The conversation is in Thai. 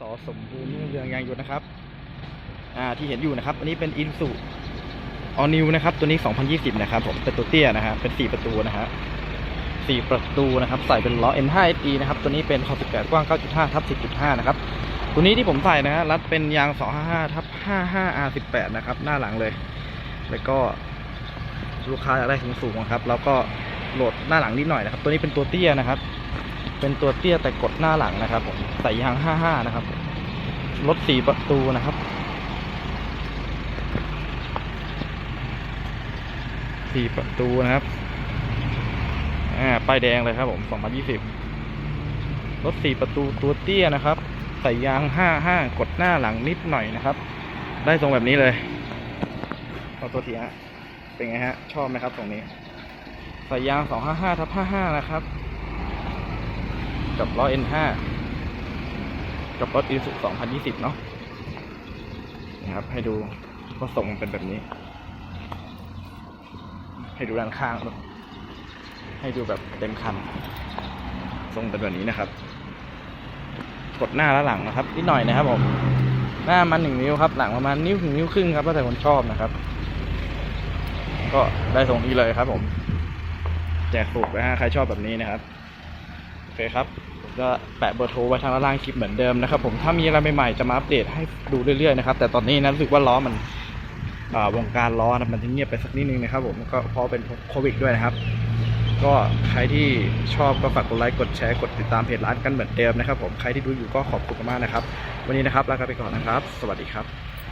สอสมบูรณ์รุ่งเรืองยางยนต์นะครับ อ่าที่เห็นอยู่นะครับ อันนี้เป็นอินสุออนิวนะครับ ตัวนี้ 2020 นะครับผมเป็นตัวเตี้ยนะฮะเป็น 4 ประตูนะฮะ4ประตูนะครับ ใส่เป็นล้อ M5 SE นะครับ ตัวนี้เป็นคอ18กว้าง 9.5ทับ10.5 นะครับ ตัวนี้ที่ผมใส่นะฮะรัดเป็นยาง 255ทับ55 R18 นะครับ หน้าหลังเลย แล้วก็ลูกค้าอยากได้สูงๆนะครับ แล้วก็โหลดหน้าหลังนิดหน่อยนะครับ ตัวนี้เป็นตัวเตี้ยนะครับ เป็นตัวเตี้ยแต่กดหน้าหลังนะครับผมใส่ยาง 55 นะครับ รถ4ประตูนะครับ สี่ประตูนะครับ อ่า ป้ายแดงเลยครับผม2020 รถสี่ประตูตัวเตี้ยนะครับ ใส่ยาง 55 กดหน้าหลังนิดหน่อยนะครับ ได้ทรงแบบนี้เลยขอตัวทีฮะ เป็นไงฮะ ชอบไหมครับตรงนี้ ใส่ยาง 255ทับ55 นะครับ กับล้อ N5 กับรถ i s u 2020 เนาะนะครับ ให้ดูว่าทรงมันเป็นแบบนี้ ให้ดูด้านข้างให้ดูแบบเต็มคันทรงเป็นแบบนี้นะครับ กดหน้าและหลังนะครับ นิดหน่อยนะครับผมหน้ามันหนึ่งนิ้วครับ หลังประมาณนิ้วถึงนิ้วครึ่งครับแล้วแต่คนชอบนะครับ ก็ได้ทรงนี้เลยครับผม แจกสูบนะฮะใครชอบแบบนี้นะครับ เคครับผมจะแปะเบอร์โทรไว้ทางล่างคลิปเหมือนเดิมนะครับผมถ้ามีอะไรใหม่ๆจะมาอัปเดตให้ดูเรื่อยๆนะครับแต่ตอนนี้นะรู้สึกว่าล้อมันวงการล้อนะมันจะเงียบไปสักนิดนึงนะครับผมก็เพราะเป็นโควิดด้วยนะครับ ก็ใครที่ชอบก็ฝากกดไลค์กดแชร์กดติดตามเพจร้านกันเหมือนเดิมนะครับผมใครที่ดูอยู่ก็ขอบคุณมากนะครับ วันนี้นะครับลาไปก่อนนะครับ สวัสดีครับ